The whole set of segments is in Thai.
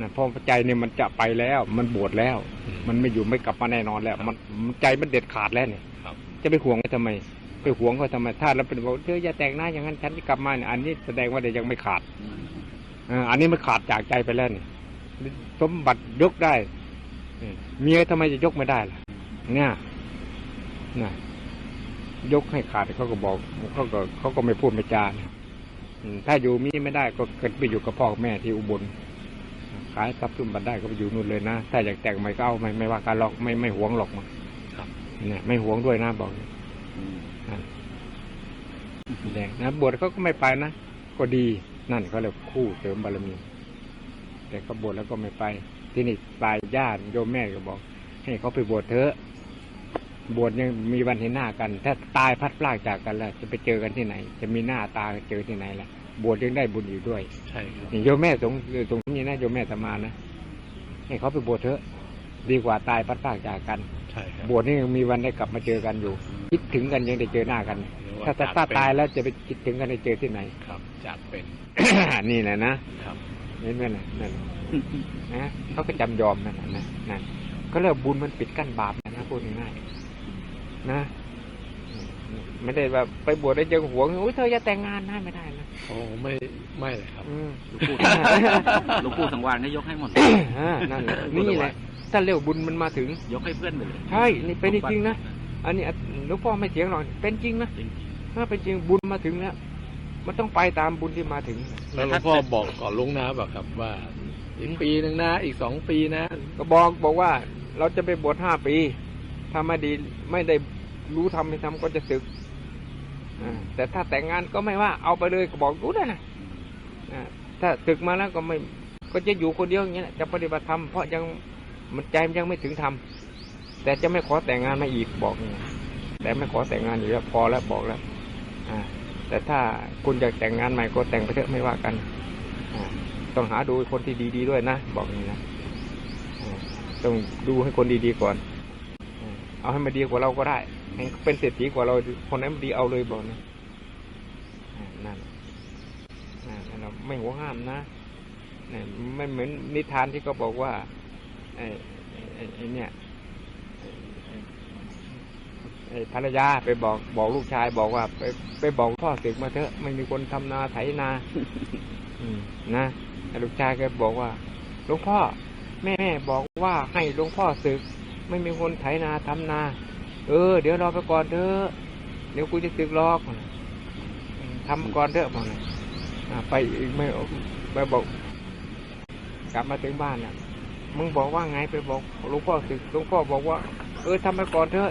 นะเพราะใจเนี่ยมันจะไปแล้ว มันบวชแล้ว มันไม่อยู่ไม่กลับมาแน่นอนแล้ว มันมันใจมันเด็ดขาดแล้วเนี่ยครับจะไปห่วงเขาทำไม ไปห่วงเขาทำไมถ้าเราเป็นบอกเธออย่าแต่งหน้าอย่างนั้นฉันจะกลับมาเนี่ยอันนี้แสดงว่าเดี๋ยวยังไม่ขาดเอ่าอันนี้มันขาดจากใจไปแล้วเนี่ยสมบัติยกได้เออเมียทำไมจะยกไม่ได้ล่ะเนี่ยนะยกให้ขาดเขาก็บอกเขาก็เขาก็ไม่พูดไม่จานะอืมถ้าอยู่มีไม่ได้ก็เกิดไปอยู่กับพ่อกับแม่ที่อุบล ขายทรัพย์สมบัติได้ก็ไปอยู่นู่นเลยนะถ้าอยากแต่งใหม่ก็เอาไม่ไม่ว่าการหรอกไม่ไม่หวงหรอกมาครับเนี่ยไม่หวงด้วยนะบอกแดงนะบวชเขาก็ไม่ไปนะก็ดีนั่นเขาเรียกคู่เสริมบารมี แต่เขาบวชแล้วก็ไม่ไป ที่นี่ปลายญาติโยมแม่ก็บอก ให้เขาไปบวชเถอะบวชยังมีวันเห็นหน้ากัน ถ้าตายพัดพลากจากกันแล้วจะไปเจอกันที่ไหน จะมีหน้าตาเจอที่ไหนล่ะ บวชยังได้บุญอยู่ด้วยใช่ครับนี่โยมแม่สงสงนี้นะโยมแม่ตมานะให้เขาไปบวชเถอะ ดีกว่าตายพัดพลากจากกัน ใช่ครับบวชนี่ยังมีวันได้กลับมาเจอกันอยู่ คิดถึงกันยังได้เจอหน้ากันหรือว่าถ้าถ้าจัถ้าดเป็นตายแล้วจะไปคิดถึงกันได้เจอที่ไหน ครับจัดเป็น นี่แหละนะครับเห็นไหมนะนั่นนะเขาก็จำยอมนั่นน่ะนะนั่นก็เรียกบุญมันปิดกั้นบาปนะนะพูดง่ายๆนะ ไม่ได้ว่าไปบวชได้เจอหวงอุ้ยเธออย่าแต่งงานนะไม่ได้นะโอ้ไม่ไม่เลยครับอืมหลวงปู่หลวงปู่สังวานก็ยกให้หมดอ่านั่นแหละนี่แหละถ้าเรียกบุญมันมาถึง ยกให้เพื่อนไปเลย ใช่นี่เป็นจริงๆนะอันนี้หลวงพ่อไม่เถียงหรอกเป็นจริงนะจริงถ้าเป็นจริงบุญมาถึงแล้วมันต้องไปตามบุญที่มาถึงแล้วหลวงพ่อบอกก่อนลวงหน้าแบบครับว่าอีกปีหนึ่งนะอีกสองปีนะ ก็บอกบอกว่าเราจะไปบวชห้าปีถ้าไม่ดีไม่ได้รู้ทำไม่ทำก็จะศึกอ่า แต่ถ้าแต่งงานก็ไม่ว่าเอาไปเลยก็บอกรู้ได้นะอ่าถ้าศึกมาแล้วก็ไม่ก็จะอยู่คนเดียวอย่างเงี้ยจะปฏิบัติธรรมเพราะยังมันใจมันยังไม่ถึงธรรมแต่จะไม่ขอแต่งงานมาอีกบอกอย่างเงี้ยแต่ไม่ขอแต่งงานอยู่แล้วพอแล้วบอกแล้วอ่าแต่ถ้าคุณอยากแต่งงานใหม่ก็แต่งไปเถอะไม่ว่ากันอ่าต้องหาดูคนที่ดีๆด้วยนะบอกอย่างนี้นะอ่าต้องดูให้คนดีๆก่อนอ่าเอาให้มันดีกว่าเราก็ได้ให้ เป็นเศรษฐีกว่าเรา คนนั้นดีเอาเลยบอกนะนั่นนั่นเราไม่หัวห้ามนะนี่ยไม่เหมือนนิทานที่เขาบอกว่าไอ้ไอ้เนี่ยไอ้ภรรยาไปบอกบอกลูกชายบอกว่า ไปไปบอกพ่อศึกมาเถอะไม่มีคนทำนาไถนา อืมนะลูกชายก็บอกว่าหลวงพ่อ แม่บอกว่าให้หลวงพ่อศึก ไม่มีคนไถนาทำนา เออ เดี๋ยวรอไปก่อนเถอะเดี๋ยวกูจะศึกหรอกทำก่อนเถอะบอกนะอ่าไปไม่ไปบอก กลับมาถึงบ้านน่ะ มึงบอกว่าไงไปบอกหลวงพ่อศึกหลวงพ่อบอกว่า เออทำไปก่อนเถอะ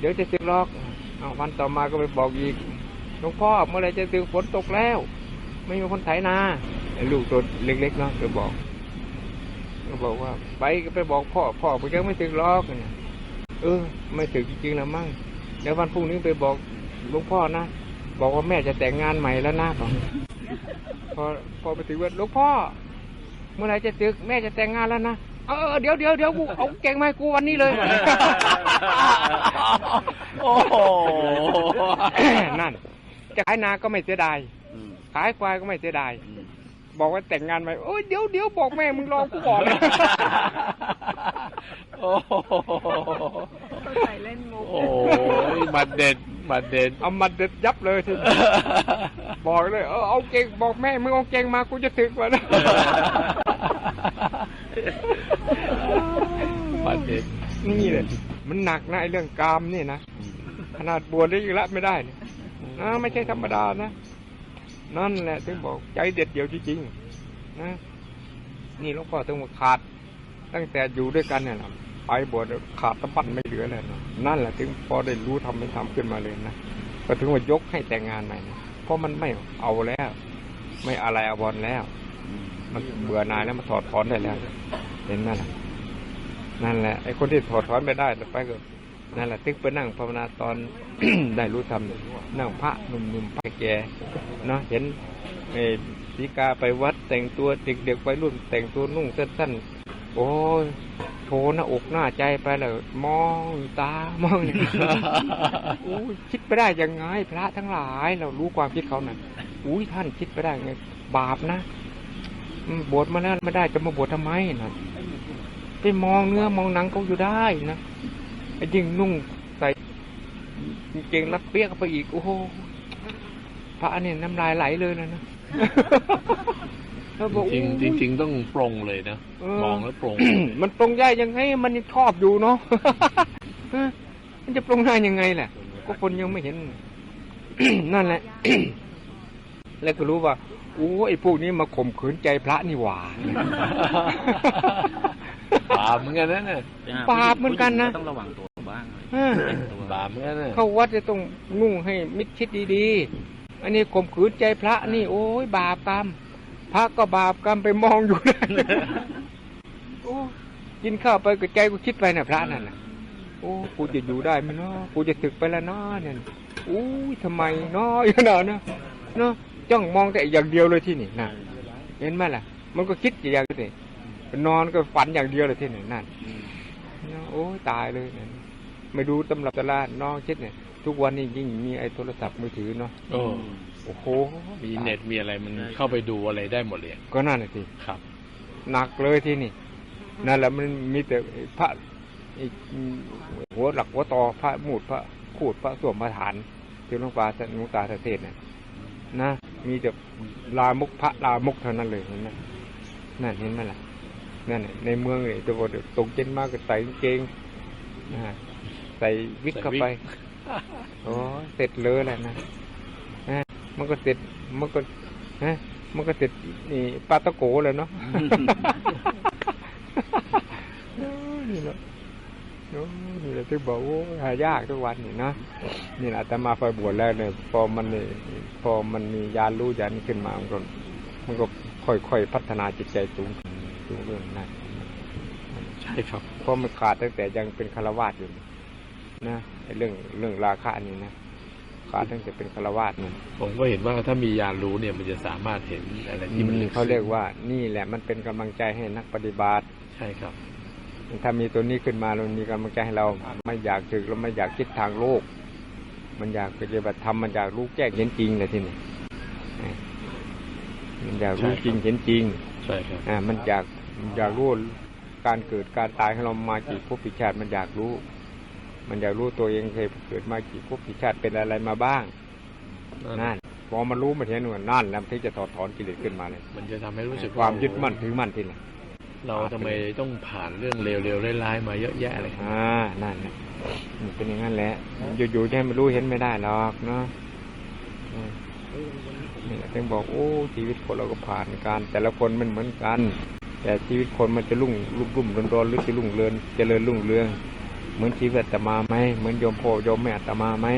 เดี๋ยวจะศึกหรอกเอาวันต่อมาก็ไปบอกอีกหลวงพ่อเมื่อไรจะศึกฝนตกแล้ว ไม่มีคนไถนาไอ้ลูกตัวเล็กๆเนาะก็บอกก็บอกว่า ไปก็ไปบอกพ่อพ่อผมยังไม่ถึงล็อกเนี่ย เออ ไม่ถึงจริงๆแล้วมั้งเดี๋ยววันพรุ่งนี้ไปบอกหลวงพ่อนะ บอกว่าแม่จะแต่งงานใหม่แล้วนะบอกพอพอไปถึงว่าหลวงพ่อ เมื่อไหรจะตึกแม่จะแต่งงานแล้วนะเออเดี๋ยวเดี๋ยวเดี๋ยวกูเอาเก่งมาให้กูวันนี้เลย โอ้โห นั่น จะขายนาก็ไม่เสียดายอืมขายควายก็ไม่เสียดายอืมบอกว่าแต่งงานไหมโอ้ยเดี๋ยวเดี๋ยวบอกแม่มึงรอกูก่อน โอ้โหเข้าใจเล่นมุกโอ้ยบัดเด็ดบัดเด็ดเอามาเด็ดยับเลยทีนี้บอกเลยเออเอาเก่งบอกแม่มึงเอาเก่งมากูจะถึกกว่านะบัดเด็ดนี่เลยมันหนักนะไอ้เรื่องกามนี่นะขนาดบวชได้ยังละไม่ได้เลยนะไม่ใช่ธรรมดานะนั่นแหละถึงบอกใจเด็ดเดียวจริงๆนะนี่หลวงพ่อถึงว่าขาด ตั้งแต่อยู่ด้วยกันเนี่ยนะ ไปบวชขาดตะบันไม่เหลือเลยนะนั่นแหละถึงพอได้รู้ทำไม่ทำขึ้นมาเลยนะก็ถึงว่ายกให้แต่งงานใหม่นะเพราะมันไม่เอาแล้ว ไม่อะไรอวรณ์แล้ว มันเบื่อนายแล้วมันถอดถอนได้แล้ว เห็นไหมล่ะนั่นแหละไอ้คนที่ถอดถอนไม่ได้ไปก็นั่นแหละตึกไปนั่งภาวนาตอนได้รู้ธรรมนั่งพระหนุ่มๆพระแก่เนาะเห็นไอ้สีกาไปวัดแต่งตัวเด็กๆไปรุ่นแต่งตัวนุ่งสั้นๆโอ้ โชว์หน้าอกหน้าใจไปแล้วมองตามองอย่างนี้อุ้ยคิดไปได้ยังไง พระทั้งหลาย เรารู้ความคิดเขาน่ะอุ้ยท่านคิดไปได้ไงบาปนะบวชมาแล้วไม่ได้จะมาบวชทำไมนะไปมองเนื้อมองหนังเขาอยู่ได้นะไอ้ยิ่งนุ่งใส่กางเกงรัดเปียกไปอีกโอ้โหพระเนี่ยน้ำลายไหลเลยนะนะ แล้วบอกจริงโอ้ยๆจริงๆต้องปรงเลยนะเออมองแล้วปรงมันปรงได้ยังไงมันยังชอบอยู่เนาะเออมันจะปรงได้ยังไงแหละก็คนยังไม่เห็น นั่นแหละ แล้วก็รู้ว่าโอ้ไอ้พวกนี้มาข่มขืนใจพระนี่หว่าบาปเหมือนกันนะเนี่ยบาปเหมือนกันนะต้องระวังตัวบ้างเออตัวบาปเหมือนกันนะเข้าวัดจะต้องนุ่งให้มิดชิดดีๆ อันนี้ข่มขืนใจพระนี่ โอ้ยบาปกรรม พระก็บาปกรรมไปมองอยู่นั่นโอ้กินข้าวไปกับใจก็คิดไปนะพระนั่นนะโอ้กูจะอยู่ได้ไหมเนาะกูจะศึกไปแล้วเนาะเนี่ยอู้ยทำไมเนาะอย่างนั้นนะเนาะจ้องมองแต่อย่างเดียวเลยที่นี่นะเห็นไหมล่ะ มันก็คิดอย่างเดียวเลยนอนก็ฝันอย่างเดียวเลยที่นี่นั่นโอ้ยตายเลยนั่นไม่ดูตำรับตลาดนองคิดเนี่ย ทุกวันนี้ยิ่งมีไอ้โทรศัพท์มือถือเนาะโอ้โอ้โหมีเน็ตมีอะไรมันเข้าไปดูอะไรได้หมดเลยก็นั่นน่ะสิครับหนักเลยที่นี่นั่นแหละมันมีแต่พระไอ้หัวหลักหัวตอพระมูดพระขูดพระสวมพระฐานที่หลวงปาหลวงตาเทศน์น่ะนะมีแต่ลามุกพระลามุกเท่านั้นเลยเห็นไหมนั่นเห็นไหมล่ะนั่นน่ะในเมืองนี่ตัวตรงเจนมากก็ใส่กางเกงนะใส่วิกเข้าไป โอ้ยเสร็จเลยแหละนะนะมันก็เสร็จมันก็ฮะมันก็เสร็จนี่ปาตะโกเลยเนาะโอ้ยนี่แหละโอ้ยนี่แหละที่บอกว่าหายากทุกวันนี่นะนี่แหละแต่มาไฟบวชแล้วเนี่ยพอมันนี่พอมันมียานรู้ยานนี้ขึ้นมามันก็มันก็ค่อยๆพัฒนาจิตใจสูงสูงเรื่องนั้นใช่ครับเพราะมันขาดตั้งแต่ยังเป็นคารวาสอยู่ นะไอ้เรื่องเรื่องราคะนี่นะขาดตั้งแต่เป็นคารวาสนั่นผมก็เห็นว่าถ้ามียานรู้เนี่ยมันจะสามารถเห็นอะไรที่มันลึกเขาซึ้งเรียกว่านี่แหละมันเป็นกำลังใจให้นักปฏิบัติใช่ครับ ถ้ามีตัวนี้ขึ้นมาเรามีกำลังใจให้เราไม่อยากถึกเราไม่อยากคิดทางโลก มันอยากปฏิบัติธรรมมันอยากรู้แจ้งเห็นจริงเลยที่นี่อ่ามันอยากรู้ใช่ครับจริงเห็นจริงใช่ครับอ่ามันอยากอยากรู้การเกิดการตายของเรามากี่ภพกี่ชาติมันอยากรู้ มันอยากรู้ตัวเองเคยเกิดมากี่ภพกี่ชาติเป็นอะไรมาบ้างนั่นพอมันรู้มันเห็นว่านั่นแล้วมันถึงจะถอดถอนกิเลสขึ้นมาเลยมันจะทำให้รู้สึกความยึดมั่นถือมั่นที่นี่เราทำไมต้องผ่านเรื่องเลวๆร้ายๆมาเยอะแยะเลยครับอ่านั่นแหละมันเป็นอย่างนั้นแหละอยู่ๆจะให้มันรู้เห็นไม่ได้หรอกเนาะอืมนี่แหละถึงบอกโอ้ชีวิตคนเราก็ผ่านการ แต่ละคนมันเหมือนกัน แต่ชีวิตคนมันจะรุ่งรุ่มรุ่มร้อนร้อนหรือจะรุ่งเรืองเจริญรุ่งเรือง เหมือนชีวิตอาตมาไหมเหมือนโยมพ่อโยมแม่อาตมาไหม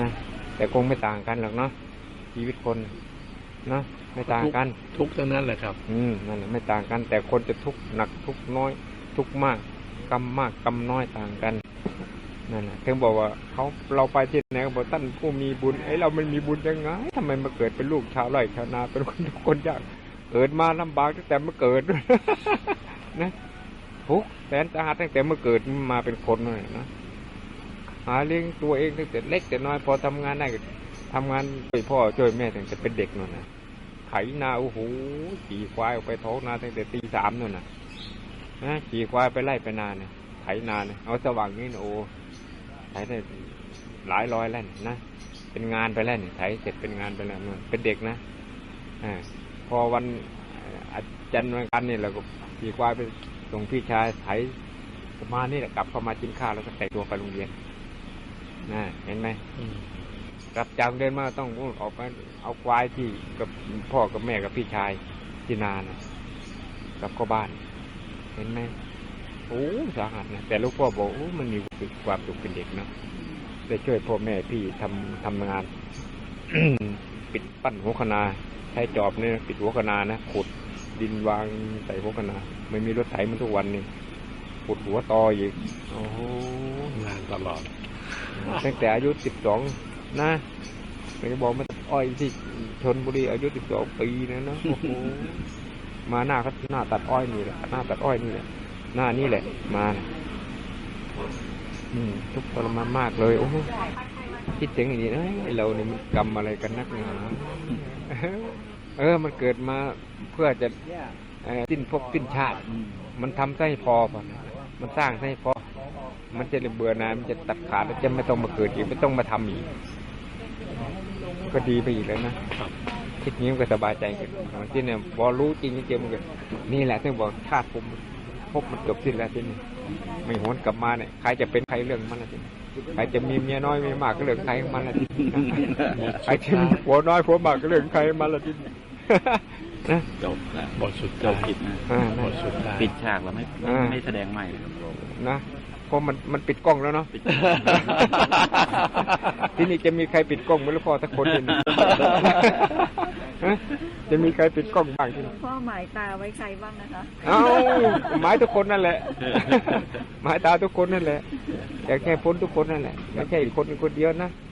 นะแต่คงไม่ต่างกันหรอกเนาะชีวิตคนเนาะไม่ต่างกัน ทุกข์ทั้งนั้นแหละครับ อืมนั่นแหละไม่ต่างกัน แต่คนจะทุกข์หนักทุกข์น้อย ทุกข์มากกรรมมากกรรมน้อยต่างกันนั่นแหละถึงบอกว่าเขาเราไปที่ไหนก็บอกท่านผู้มีบุญไอ้เรามันมีบุญยังไงทำไมมาเกิดเป็นลูกชาวไร่ชาวนาเป็นคนทุกข์คนยากเกิดมาลำบากตั้งแต่เมื่อเกิดนะทุกข์แสนสาหัสตั้งแต่เมื่อเกิดมาเป็นคนเลยนะหาเลี้ยงตัวเองตั้งแต่เล็กแต่น้อยพอทำงานได้ก็ทำงานช่วยพ่อช่วยแม่ตั้งแต่เป็นเด็กนั่นนะไถนาโอ้โหขี่ควายออกไปท้องนาตั้งแต่ตีสามนู่นนะนะขี่ควายไปไล่ไปนาเนี่ยไถนาเนี่ยเอาสว่างนี่นะโอ้ไถได้หลายร้อยแล้วนนะเป็นงานไปแล้วนี่ไถเสร็จเป็นงานไปแล้วนู่นเป็นเด็กนะอ่าพอวันอาจารย์วันกันนี่เราก็ขี่ควายไป ส่งพี่ชายไถประมาณนี่แหละกลับเข้ามากินข้าวแล้วก็แต่งตัวไปโรงเรียนนะเห็นไหมกลับจากเดินมาต้องออกไปเอาควายที่กับพ่อกับแม่กับพี่ชายที่นานะกลับเข้าบ้าน เห็นไหมโอ้สาหัสนะแต่ลูกพ่อบอกโอ้มันมีความสุขเป็นเด็กเนอะได้ช่วยพ่อแม่พี่ทำทำงาน ปิดปั้นหัวคนาใช้จอบเนี่ยปิดหัวคนานะขุด ดินวางใส่หัวคะนาไม่มีรถไถเหมันทุกวันนี่ขุดหัวตออีกโอ้โหงานตลอดตั้งแต่อายุสิบสองนะไม่ได้บอกมาอ้อยที่ชนบุรีอายุสิบสองปีนะเนอะโอ้โหมาหน้าเขาหน้าตัดอ้อยนี่แหละหน้าตัดอ้อยนี่แหละหน้านี่แหละ มาน่ะอืมทุกข์ทรมานมากเลยโอ้โหคิดถึงอย่างนี้เอ้ยเรานี่มันกรรมอะไรกันนักหนา เออ มันเกิดมาเพื่อจะเอ่อสิ้นภพสิ้นชาติอืมมันทำให้พอป่ะมันสร้างให้พอ มันจะเบื่อหนายมันจะตัดขาดแล้วจะไม่ต้องมาเกิดอีกไม่ต้องมาทำอีก ก็ดีไปอีกแล้วนะคิดงี้มันก็สบายใจขึ้นบางทีเนี่ยพอรู้จริงจริงๆมันก็นี่แหละที่บอกชาติผมพบมันจบสิ้นแล้วที่นี่ไม่หวนกลับมาเนี่ยใครจะเป็นใครเรื่องมันละทีนี้ใครจะมีเมียน้อยเมียมากก็เรื่องใครของมันละทีนี้ใครจะมีผัวน้อยผัวมากก็เรื่องใครของมันละที นี้นะจบแล้วบทสุดจท้าบยผิดนะอ่าบทสุดท้าย ปิดฉากแล้วไม่อ่า ไม่แสดงใหม่นะเพราะมันมันปิดกล้องแล้วเนาะ ปิด ที่นี่จะมีใครปิดกล้องไหมหรือพอสักคนหนึ่ง ฮะจะมีใครปิดกล้องบ้างที่นี่พ่อหมายตาไว้ใครบ้างนะคะเอ้าหมายทุกคนนั่นแหละ หมายตาทุกคนนั่นแหละอยากแค่พ้นทุกคนนั่นแหละไม่ใช่คนคนเดียวนะอ